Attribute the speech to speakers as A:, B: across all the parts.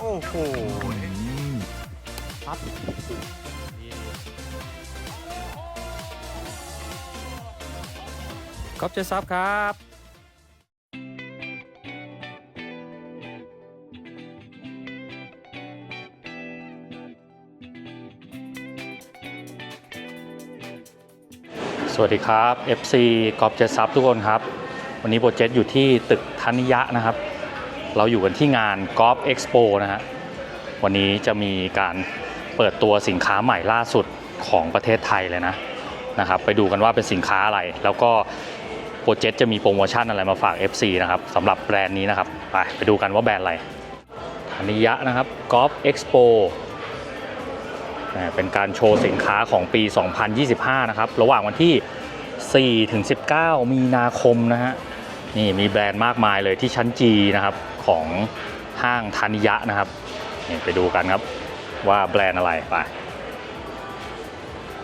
A: โอ้โห
B: ปั๊บก๊อฟเจซับครับสวัสดีครับ FC กอล์ฟเจซับทุกคนครับ วันนี้โปรเจกต์อยู่ที่ตึกธนิยะนะครับ เราอยู่กันที่งานกอล์ฟเอ็กซ์โปนะฮะ วันนี้จะมีการเปิดตัวสินค้าใหม่ล่าสุดของประเทศไทยเลยนะนะครับไปดูกันว่าเป็นสินค้าอะไร แล้วก็โปรเจกต์จะมีโปรโมชั่นอะไรมาฝาก FC นะครับสำหรับแบรนด์นี้นะครับไปไปดูกันว่าแบรนด์อะไรธนิยะนะครับกอล์ฟเอ็กซ์โปเป็นการโชว์สินค้าของปี 2025 นะครับ ระหว่างวันที่ 4-19 มีนาคมนะฮะนี่มีแบรนด์มากมายเลยที่ชั้นจีนะครับ ของห้างธานิยะนะครับนี่ไปดูกันครับว่าแบรนด์อะไรไป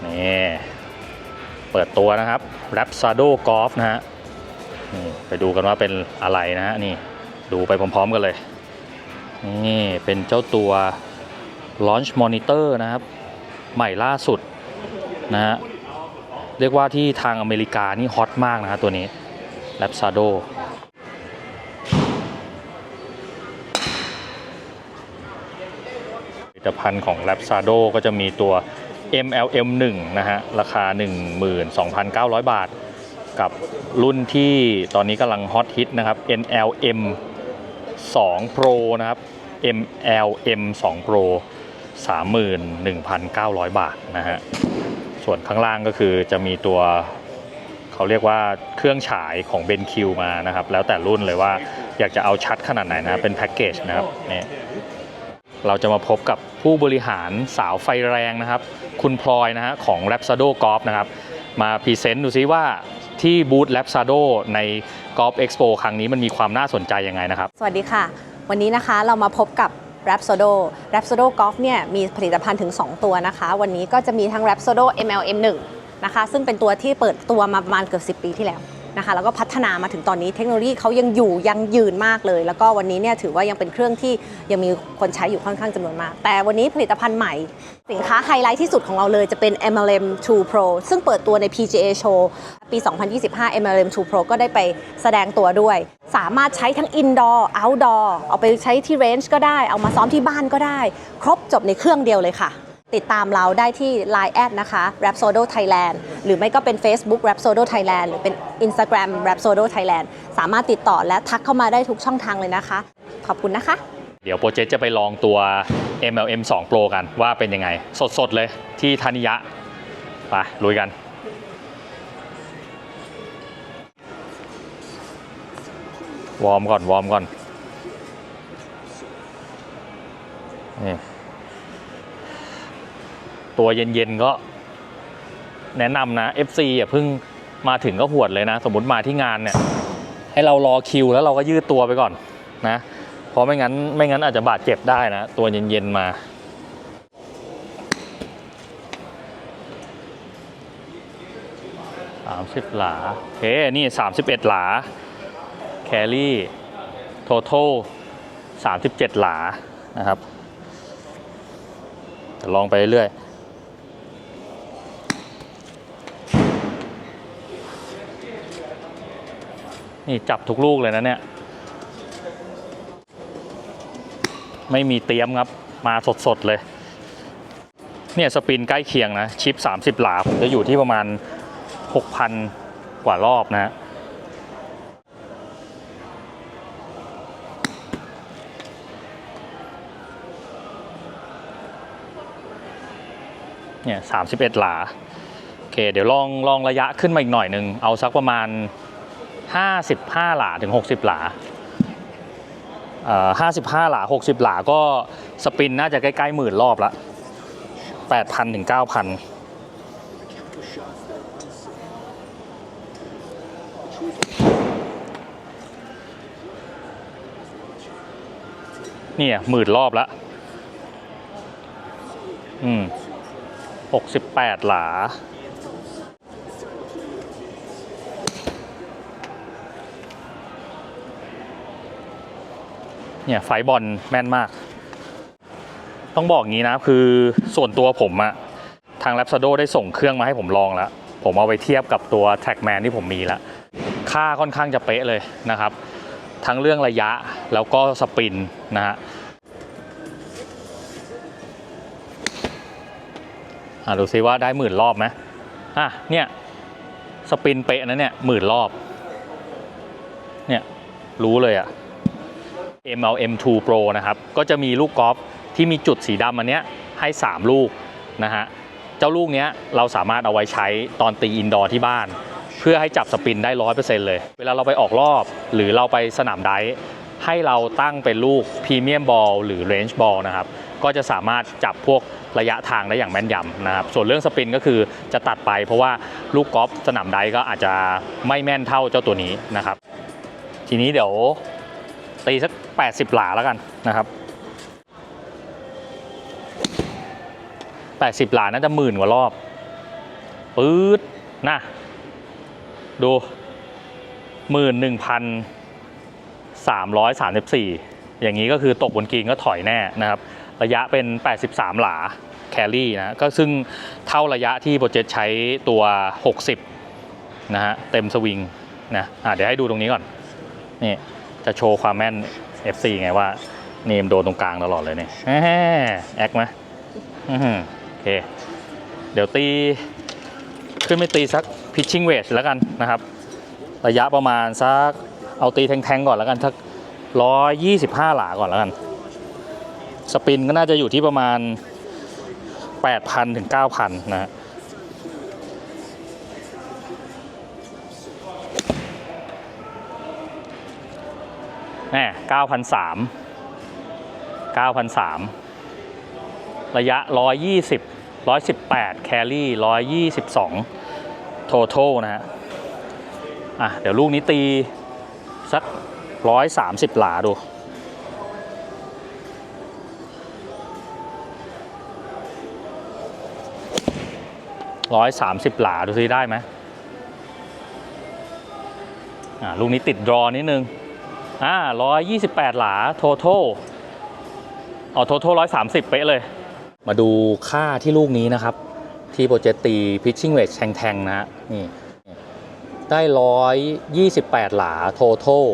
B: นี่เปิดตัวนะครับ Rapsado Golf นะฮะนี่ไปดูกันว่าเป็นอะไรนะฮะนี่ดูไปพร้อมๆกันเลยนี่เป็นเจ้าตัว Launch Monitor นะครับ ใหม่ล่าสุดนะฮะเรียกว่าที่ทางอเมริกานี่ฮอตมากนะฮะตัวนี้แลปซาโดผลิ ตภัณฑ์ของ l a p s a d o ก็จะมีตัว MLM 1 นะฮะ ราคา 12,900 บาท กับรุ่นที่ตอนนี้กำลังฮอตฮิตนะครับ NLM 2 Pro นะครับ MLM 2 Pro 31,900 บาทนะฮะ ส่วนข้างล่างก็คือจะมีตัวเขาเรียกว่าเครื่องฉายของ BenQ มานะครับ แล้วแต่รุ่นเลยว่าอยากจะเอาชัดขนาดไหนนะ เป็นแพ็กเกจนะครับเนี่ยเราจะมาพบกับ ผู้บริหารสาวไฟแรงนะครับ คุณพลอยนะฮะของ Rapsado Golf นะครับ มาพรีเซนต์ดูซิว่าที่บูธ Rapsado ใน Golf Expo ครั้งนี้มันมีความน่าสนใจยังไงนะครับ
C: สวัสดีค่ะ วันนี้นะคะเรามาพบกับ Rapsodo Rapsodo Golf เนี่ยมีผลิตภัณฑ์ถึง 2 ตัวนะคะ วันนี้ก็จะมีทั้ง Rapsodo MLM1 นะคะซึ่งเป็นตัวที่เปิดตัวมาประมาณเกือบ 10 ปีที่แล้ว นะคะแล้วก็พัฒนามาถึงตอนนี้เทคโนโลยีเขายังอยู่ยังยืนมากเลย แล้วก็วันนี้เนี่ยถือว่ายังเป็นเครื่องที่ยังมีคนใช้อยู่ค่อนข้างจำนวนมาก แต่วันนี้ผลิตภัณฑ์ใหม่ สินค้าไฮไลท์ที่สุดของเราเลยจะเป็น MLM 2 Pro ซึ่งเปิดตัวใน PGA Show ปี 2025 MLM 2 Pro ก็ได้ไปแสดงตัวด้วย สามารถใช้ทั้ง Indoor Outdoor เอาไปใช้ที่ Range ก็ได้ เอามาซ้อมที่บ้านก็ได้ ครบจบในเครื่องเดียวเลยค่ะ ติดตามเราได้ที่ Line แอดนะคะ Rapsodo Thailand หรือไม่ก็เป็น Facebook Rapsodo Thailand หรือเป็น Instagram Rapsodo Thailand สามารถติดต่อและทักเข้ามาได้ทุกช่องทางเลยนะคะ ขอบคุณนะคะ
B: เดี๋ยวโปรเจกต์จะไปลองตัว MLM 2 Pro กันว่าเป็นยังไง สดๆเลยที่ธนิยะไปลุยกันวอร์มก่อนวอร์มก่อนนี่ ตัวเย็นๆก็แนะนำนะ FC อย่าเพิ่งมาถึงก็หวดเลยนะ สมมติมาที่งานเนี่ย ให้เรารอคิวแล้วเราก็ยืดตัวไปก่อนนะ เพราะไม่งั้นไม่งั้นอาจจะบาดเจ็บได้นะ ตัวเย็นๆมาสามสิบหลาเคนี่สามสิบเอ็ดหลา แครี่โททลสามสิบเจ็ดหลานะครับเดี๋ยวลองไปเรื่อย นี่จับทุกลูกเลยนะเนี่ย ไม่มีเตรียมครับ มาสดๆเลย เนี่ยสปินใกล้เคียงนะ ชิป 30 หลาผมจะอยู่ที่ประมาณ 6,000 กว่ารอบนะฮะเนี่ย31หลา โอเค เดี๋ยวลองลองระยะขึ้นมาอีกหน่อยหนึ่ง เอาสักประมาณ 55 หลาถึง 60 หลาเอ่อ55หลา60หลาก็สปินน่าจะใกล้ๆหมื่นรอบละ8,000ถึง9,000เนี่ยหมื่นรอบละอืม68หลา เนี่ยไฟบอลแม่นมาก ต้องบอกงี้นะคือส่วนตัวผมอะทาง Lapsado ได้ส่งเครื่องมาให้ผมลองแล้ว ผมเอาไปเทียบกับตัว Trackman ที่ผมมีแล้ว ค่าค่อนข้างจะเป๊ะเลยนะครับ ทั้งเรื่องระยะแล้วก็สปินนะฮะอะดูซิว่าได้หมื่นรอบไหมอะเนี่ยสปินเป๊ะนะเนี่ยหมื่นรอบ เนี่ยรู้เลยอะ MLM2 Pro นะครับ ก็จะมีลูกกอล์ฟที่มีจุดสีดำอันเนี้ยให้ 3 ลูกนะฮะ เจ้าลูกเนี้ยเราสามารถเอาไว้ใช้ตอนตีอินดอร์ที่บ้าน เพื่อให้จับสปินได้100%เลย เวลาเราไปออกรอบ หรือเราไปสนามไดฟ์ให้เราตั้งเป็นลูกพรีเมียมบอลหรือเรนจ์บอลนะครับ ก็จะสามารถจับพวกระยะทางได้อย่างแม่นยำนะครับ ส่วนเรื่องสปินก็คือจะตัดไปเพราะว่าลูกกอล์ฟสนามไดฟ์ก็อาจจะไม่แม่นเท่าเจ้าตัวนี้นะครับ ทีนี้เดี๋ยวตีสัก 80 หลาแล้วกันนะครับ 80 หลาน่าจะหมื่นกว่ารอบปื๊ดนะดูหมื่นหนึ่งพันสามร้อยสามสิบสี่อย่างนี้ก็คือตกบนกรีนก็ถอยแน่นะครับ ระยะเป็น 83 หลาแครี่นะก็ซึ่งเท่าระยะที่โปรเจกต์ใช้ตัว 60 นะฮะเต็มสวิงนะะเดี๋ยวให้ดูตรงนี้ก่อน นี่ จะโชว์ความแม่น FC ไงว่าเนมโดนตรงกลางตลอดเลยเนี่ยแอคไหมโอเค เดี๋ยวตี ขึ้นไม่ตีสัก pitching wedge แล้วกันนะครับ ระยะประมาณสัก เอาตีแทงๆก่อนแล้วกันสักร้อยยี่สิบห้าหลาก่อนแล้วกัน สปินก็น่าจะอยู่ที่ประมาณ8,000ถึง9,000นะฮะ แน่9,003 9,003ระยะ120 118แคลรี่122โททนะฮะ อะ เดี๋ยวลูกนี้ตี สัก130หลาดู130หลาดูซิได้ไหมอ่าลูกนี้ติดดรอนิดนึง อ่า128หลาโทท a ลอ๋อโทท a ล130เป๊ะเลย มาดูค่าที่ลูกนี้นะครับ ที่โปรเจตตี pitching wedge แทงๆนะฮะนี่ได้128หลาโทท a ล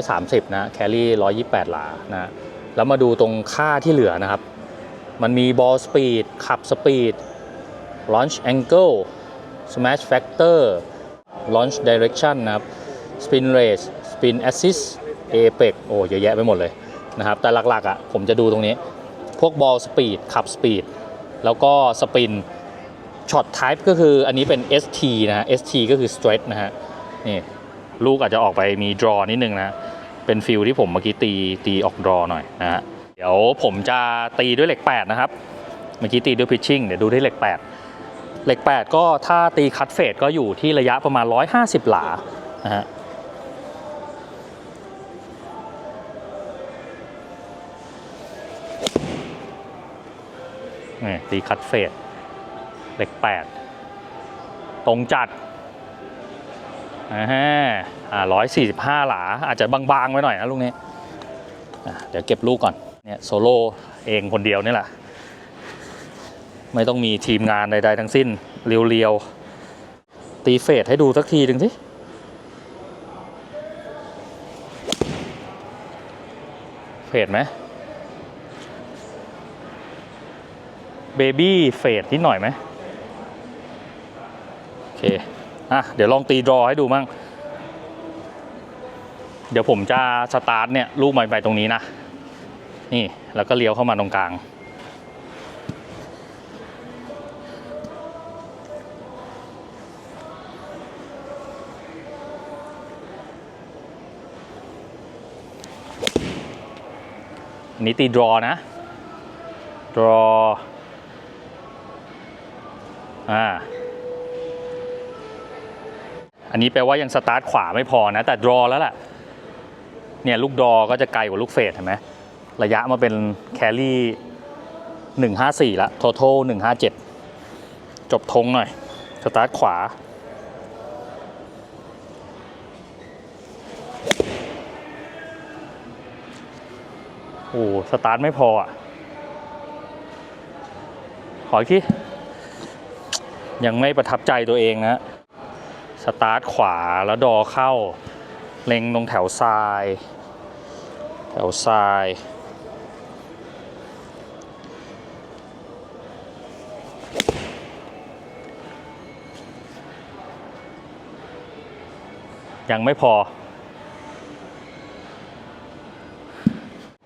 B: 130นะแครี่128หลานะแล้วมาดูตรงค่าที่เหลือนะครับ มันมี ball speed ขับ speed launch angle smash factor launch direction นะครับ spin rate spin assist apex โอ้เยอะแยะไปหมดเลยนะครับ แต่หลักๆอะผมจะดูตรงนี้ พวก ball speed ขับ speed แล้วก็ spin shot type ก็คืออันนี้เป็น ST นะ ST ก็คือ straight นะฮะนี่ลูกอาจจะออกไปมี draw นิดนึงนะ เป็นฟิลที่ผมเมื่อกี้ตีตีออก draw หน่อยนะฮะเดี๋ยวผมจะตีด้วยเหล็ก 8 นะครับ เมื่อกี้ตีด้วย pitching เดี๋ยวดูที่เหล็ก 8 เหล็ก 8 ก็ถ้าตีคัตเฟดก็อยู่ที่ระยะประมาณ 150 หลานะฮะ นี่ตีคัตเฟดเหล็ก 8 ตรงจัดอ่าฮะอ่าร้อยสี่สิบห้าหลา อาจจะบางๆไว้หน่อยนะลูกนี้ เดี๋ยวเก็บลูกก่อน เนี่ยโซโล่เองคนเดียวนี่แหละ ไม่ต้องมีทีมงานใดๆทั้งสิ้น เรียวๆ ตีเฟดให้ดูสักทีหนึ่งสิเฟดไหม เบบี้เฟดนิดหน่อยไหมโอเคอะเดี๋ยวลองตีดรอให้ดูมั่งเดี๋ยวผมจะสตาร์ทเนี่ยลูกใหม่ไปตรงนี้นะ นี่แล้วก็เลี้ยวเข้ามาตรงกลางนนี้ตีดรอนะ ดรอ อ่าอันนี้แปลว่ายังสตาร์ทขวาไม่พอนะ แต่ดรอแล้วล่ะเนี่ยลูกดรอก็จะไกลกว่าลูกเฟดเห็นไหมระยะมาเป็นแครี่หนึ่งห้าสี่ละท o ท a l หนึ่งห้าเจ็ดจบทงหน่อย สตาร์ทขวา โอ้ สตาร์ทไม่พออะ ขออีกที ยังไม่ประทับใจตัวเองนะสตาร์ทขวาแล้วดอเข้า เล็งตรงแถวทราย แถวทราย ยังไม่พอ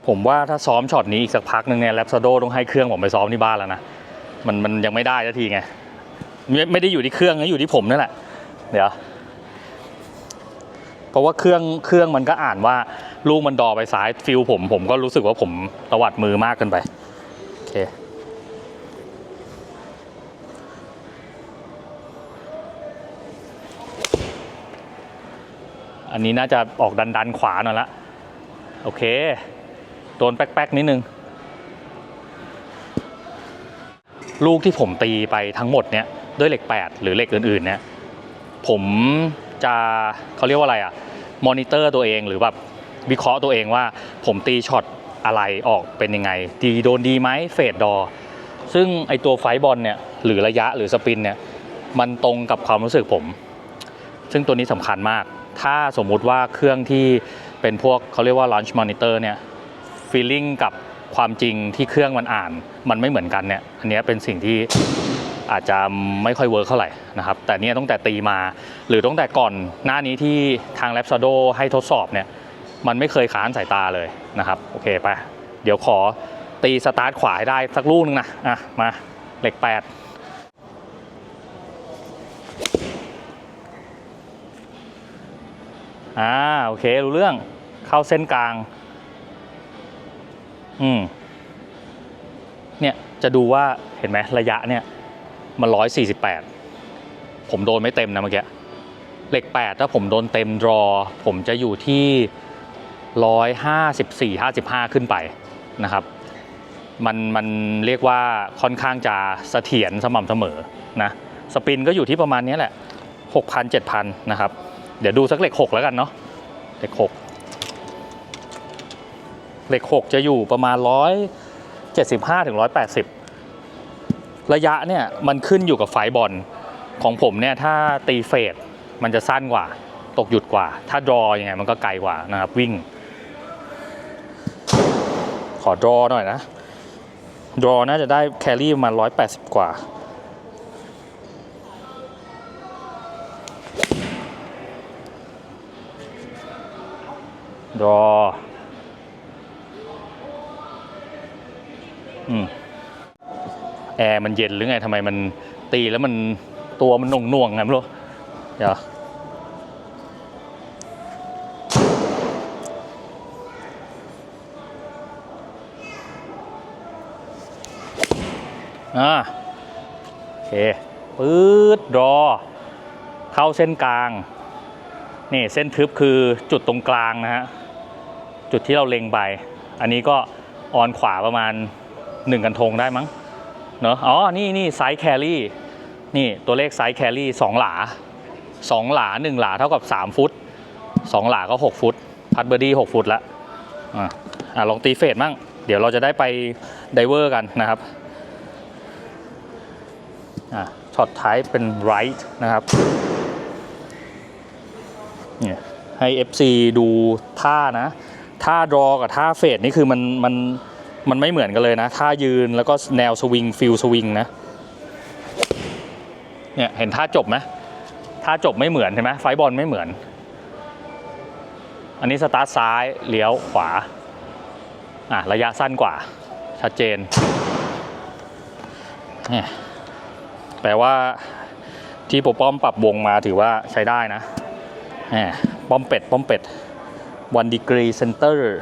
B: ผมว่าถ้าซ้อมช็อตนี้อีกสักพักหนึ่งเนี่ยแลปซาโดต้องให้เครื่องผมไปซ้อมที่บ้านแล้วนะ มันมันยังไม่ได้สักทีไง ไม่ไม่ได้อยู่ที่เครื่องนะอยู่ที่ผมนั่นแหละ เดี๋ยว เพราะว่าเครื่องเครื่องมันก็อ่านว่าลูกมันดอไปซ้ายฟิลผมผมก็รู้สึกว่าผมตวัดมือมากเกินไปโอเคอันนี้น่าจะออกดันดันขวาหน่อยละ โอเค โดนแป๊กๆนิดนึง ลูกที่ผมตีไปทั้งหมดเนี่ย ด้วยเหล็ก 8 หรือเหล็กอื่นๆเนี่ยผมจะเขาเรียกว่าอะไรอะมอนิเตอร์ตัวเองหรือแบบวิเคราะห์ตัวเองว่าผมตีช็อตอะไรออกเป็นยังไงดีโดนดีไหมเฟดดอ ซึ่งไอตัวไฟบอลเนี่ยหรือระยะหรือสปินเนี่ยมันตรงกับความรู้สึกผม ซึ่งตัวนี้สำคัญมาก ถ้าสมมุติว่าเครื่องที่เป็นพวกเขาเรียกว่า launch monitor เนี่ย feeling กับความจริงที่เครื่องมันอ่าน มันไม่เหมือนกันเนี่ย อันนี้เป็นสิ่งที่ อาจจะไม่ค่อยเวิร์กเท่าไหร่นะครับแต่เนี่ยตั้งแต่ตีมา หรือตั้งแต่ก่อนหน้านี้ที่ทาง l a b s a d o ให้ทดสอบเนี่ยมันไม่เคยค้านสายตาเลยนะครับโอเคไป เดี๋ยวขอตีสตาร์ทขวาให้ได้สักลูกนึงนะอะมาเหล็ก 8อ่าโอเค รู้เรื่องเข้าเส้นกลาง อืมเนี่ยจะดูว่าเห็นไหมระยะเนี่ย มันร้อยสี่สิบแปดผมโดนไม่เต็มนะเมื่อกี้เหล็กแปดถ้าผมโดนเต็มดรอ ผมจะอยู่ที่ร้อยห้าสิบสี่ห้าสิบห้าขึ้นไปนะครับ มันมันเรียกว่าค่อนข้างจะเสถียรสม่ำเสมอนะสปินก็อยู่ที่ประมาณนี้แหละหกพันเจ็ดพันนะครับ เดี๋ยวดูสักเหล็กหกแล้วกันเนาะเหล็กหกเหล็กหกจะอยู่ประมาณร้อยเจ็ดสิบห้าถึงร้อยแปดสิบ ระยะเนี่ยมันขึ้นอยู่กับไฟบอลของผมเนี่ยถ้าตีเฟดมันจะสั้นกว่า ตกหยุดกว่า ถ้าดรอยังไงมันก็ไกลกว่านะครับวิ่ง ขอดรอหน่อยนะ ดรอน่าจะได้แครี่ประมาณร้อยแปดสิบกว่ารออืม แอร์มันเย็นหรือไงทำไมมันตีแล้วมันตัวมันน่วงน่วงไงไม่รู้เดี๋ยวอ่าโอเคปื๊ดรอ เข้าเส้นกลาง นี่เส้นทึบคือจุดตรงกลางนะฮะ จุดที่เราเล็งไป อันนี้ก็ออนขวาประมาณ 1 กันทงได้มั้ง เนอะอ๋อ นี่นี่ไซส์แครี่ นี่ตัวเลขไซส์แครี่2หลา2หลา1หลาเท่ากับ3ฟุต2หลาก็6ฟุต พัดเบอร์ดี้6ฟุตละอะอะลองตีเฟดมั่ง เดี๋ยวเราจะได้ไปไดเวอร์กันนะครับอะช็อตท้ายเป็นไรท์นะครับเนี่ยให้ FC ดูท่านะ ท่ารอกับท่าเฟดนี่คือมันมัน มันไม่เหมือนกันเลยนะท่ายืนแล้วก็แนวสวิงฟิลสวิงนะเนี่ยเห็นท่าจบไหมท่าจบไม่เหมือนใช่ไหมไฟบอลไม่เหมือน อันนี้สตาร์ทซ้ายเลี้ยวขวาอะระยะสั้นกว่า ชัดเจนเนี่ยแปลว่าที่ปป้อมปรับวงมาถือว่าใช้ได้นะแหมป้อมเป็ด ป้อมเป็ดวันดีกรีเซนเตอร์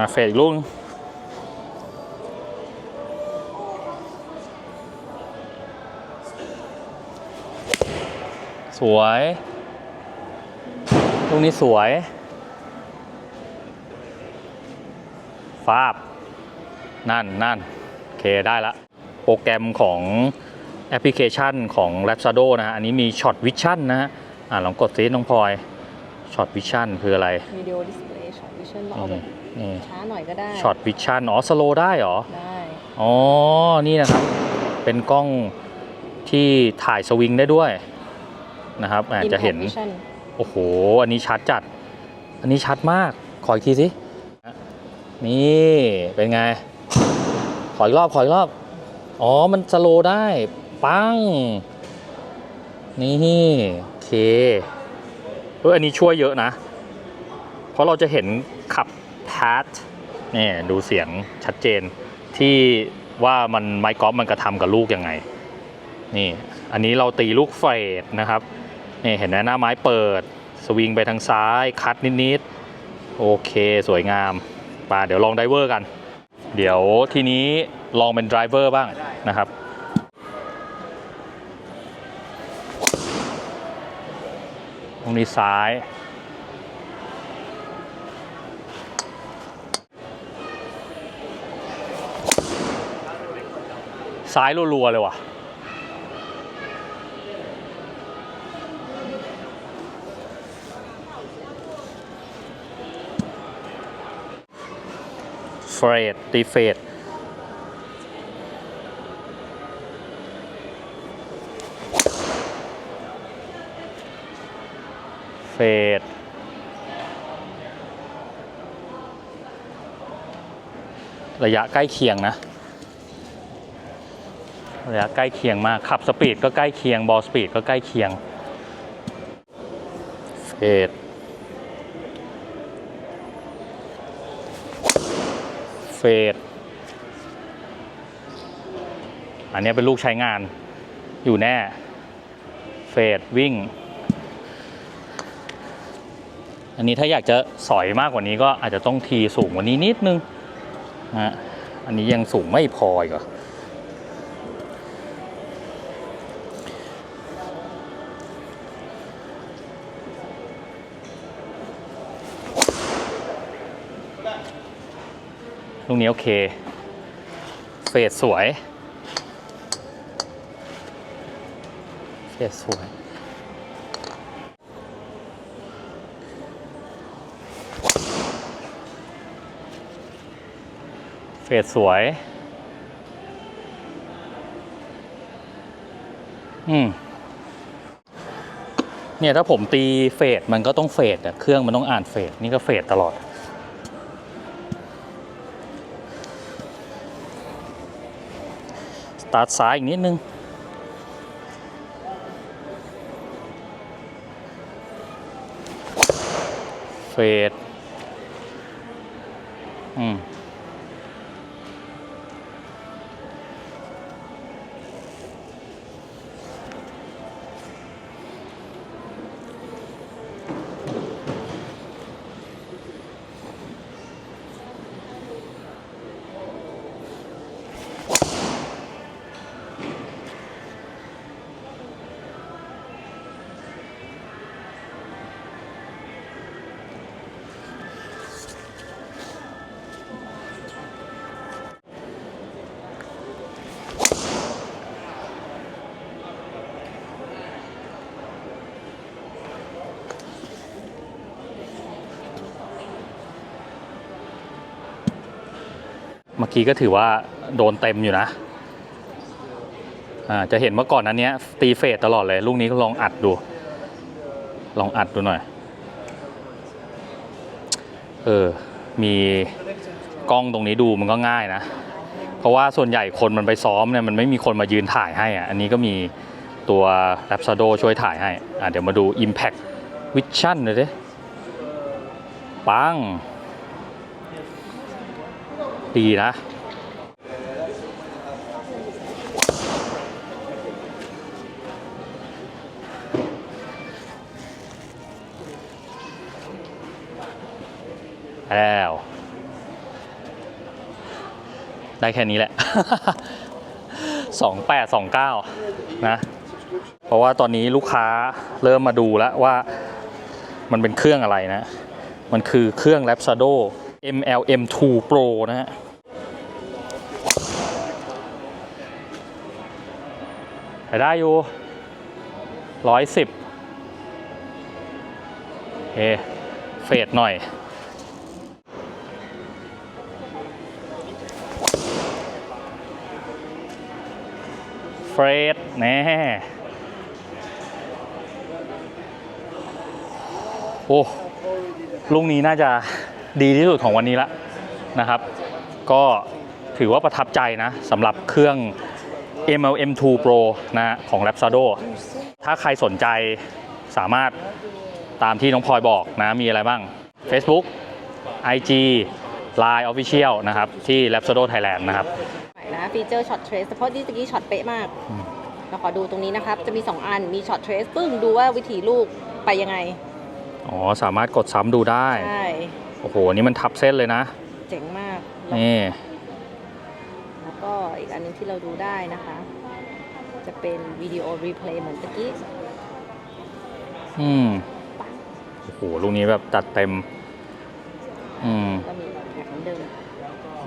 B: อะเฟดอีกลูกนึงสวยลูกนี้สวยฟาบ นั่นนั่นโอเค ได้ละ โปรแกรมของแอปพลิเคชันของ l a p s a d o นะฮะ อันนี้มีช็อตวิชั่นนะฮะ อ่าลองกดซิน้องพลอยช็อตวิชั่นคืออะไร
C: วิดีโอดิสเพลย์ช็อตวิชั่นเอาแบบ
B: นี่
C: ช้าหน่อยก็ได้
B: ช็อตวิชั่นอ๋อสโลได้เหรอ
C: ได้
B: อ๋อ นี่นะครับ เป็นกล้องที่ถ่ายสวิงได้ด้วยนะครับอาจจะเห็น
C: Impact Vision
B: โอ้โห อันนี้ชัดจัด อันนี้ชัดมาก ขออีกทีสิ นี่ เป็นไง ขออีกรอบ ขออีกรอบ อ๋อ มันสโลว์ได้ ปัง นี่ โอเคเอออันนี้ช่วยเยอะนะ เพราะเราจะเห็นขับ พาร์ทนี่ดูเสียงชัดเจนที่ว่ามันไมค์กอล์ฟมันกระทำกับลูกยังไง นี่อันนี้เราตีลูกเฟดนะครับนี่เห็นไหมหน้าไม้เปิด สวิงไปทางซ้าย คัดนิดๆ โอเคสวยงามป่าเดี๋ยวลองไดเวอร์กัน เดี๋ยวทีนี้ลองเป็นไดรเวอร์บ้างนะครับตรงนี้ซ้าย ซ้ายรัวๆเลยว่ะ เฟรดตีเฟดเฟดระยะใกล้เคียงนะ ระยะใกล้เคียงมาก ขับสปีดก็ใกล้เคียง บอลสปีดก็ใกล้เคียงเฟดเฟดอันนี้เป็นลูกใช้งานอยู่แน่ เฟดวิ่ง อันนี้ถ้าอยากจะสอยมากกว่านี้ก็อาจจะต้องทีสูงกว่านี้นิดนึงนะฮะอันนี้ยังสูงไม่พออีกเหรอ ลูกนี้โอเค เฟดสวย เฟดสวย เฟดสวย อืมเนี่ยถ้าผมตีเฟดมันก็ต้องเฟดอะเครื่องมันต้องอ่านเฟดนี่ก็เฟดตลอด ตาร์ทซ้ายอีกนิดนึง เฟดอืม มื่อกี้ก็ถือว่าโดนเต็มอยู่นะอ่าจะเห็นเมื่อก่อนนั้นเนี้ยตีเฟดตลอดเลยลูกนี้ก็ลองอัดดู ลองอัดดูหน่อย เออ มีกล้องตรงนี้ดูมันก็ง่ายนะ เพราะว่าส่วนใหญ่คนมันไปซ้อมเนี่ยมันไม่มีคนมายืนถ่ายให้อะอันนี้ก็มีตัว r a p s o d o ช่วยถ่ายให้อะเดี๋ยวมาดู Impact Vision เลยดิปัง ดีนะแล้ว ได้แค่นี้แหละสองแปดสองเก้านะ เพราะว่าตอนนี้ลูกค้าเริ่มมาดูแล้วว่ามันเป็นเครื่องอะไรนะ มันคือเครื่อง r MLM2 Pro นะฮะไปได้อยู่ร้อยสิบเอเฟดหน่อยอรดแน่โอ้ลูกนี้น่าจะ ดีที่สุดของวันนี้ละนะครับ ก็ถือว่าประทับใจนะสำหรับเครื่อง MLM2 Pro นะฮะของ Rapsodo ถ้าใครสนใจสามารถตามที่น้องพลอยบอกนะมีอะไรบ้าง Facebook IG Line Official นะครับที่ Rapsodo Thailand นะครับ
D: ใหม่นะฟีเจอร์ช็อตเทรสเพราะที่ตะกี้ช็อตเป๊ะมาก
B: อืม
D: เราขอดูตรงนี้นะครับ จะมี 2 อันมีช็อตเทรสปึ้งดูว่าวิธีลูกไปยังไง
B: อ๋อ สามารถกดซ้ำดูได้
D: ใช่
B: โอ้โห นี่มันทับเส้นเลยนะ
D: เจ๋งมาก
B: นี่
D: แล้วก็อีกอันหนึงที่เราดูได้นะคะ จะเป็นวิดีโอรีเพลย์เหมือนตะกี้
B: อืม โอ้โห ลูกนี้แบบจัดเต็ม อืม
D: ก็มีแท็กเหมือนเดิม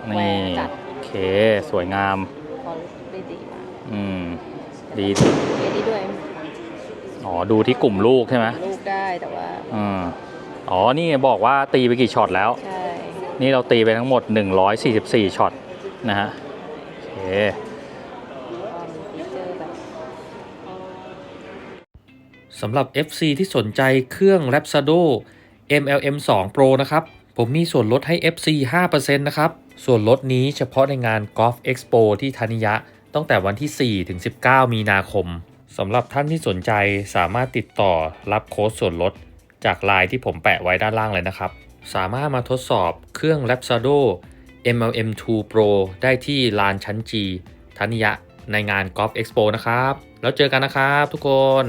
B: นี่
D: แหวนจัด
B: โอเค สวยงาม
D: พอได้ดีมาก
B: อืม ดี
D: เอนี้ด้วย
B: อ๋อ ดูที่กลุ่มลูกใช่ไหม
D: ลูกได้แต่ว่า
B: อืม อ๋อ นี่บอกว่าตีไปกี่ช็อตแล้ว
D: ใช่
B: นี่เราตีไปทั้งหมด 144ช็อตนะฮะโอเค
D: ก็มีฟีเจอร์แบบ
A: สำหรับ FC ที่สนใจเครื่อง Rapsado MLM 2 Pro นะครับ ผมมีส่วนลดให้ FC 5%นะครับ ส่วนลดนี้เฉพาะในงาน Golf Expo ที่ธนิยะ ตั้งแต่วันที่ 4 ถึง 19 มีนาคม สำหรับท่านที่สนใจสามารถติดต่อรับโค้ดส่วนลด จากไลน์ที่ผมแปะไว้ด้านล่างเลยนะครับ สามารถมาทดสอบเครื่อง Rapsado MLM2 Pro ได้ที่ลานชั้น G ธนิยะในงาน Golf Expo นะครับ แล้วเจอกันนะครับทุกคน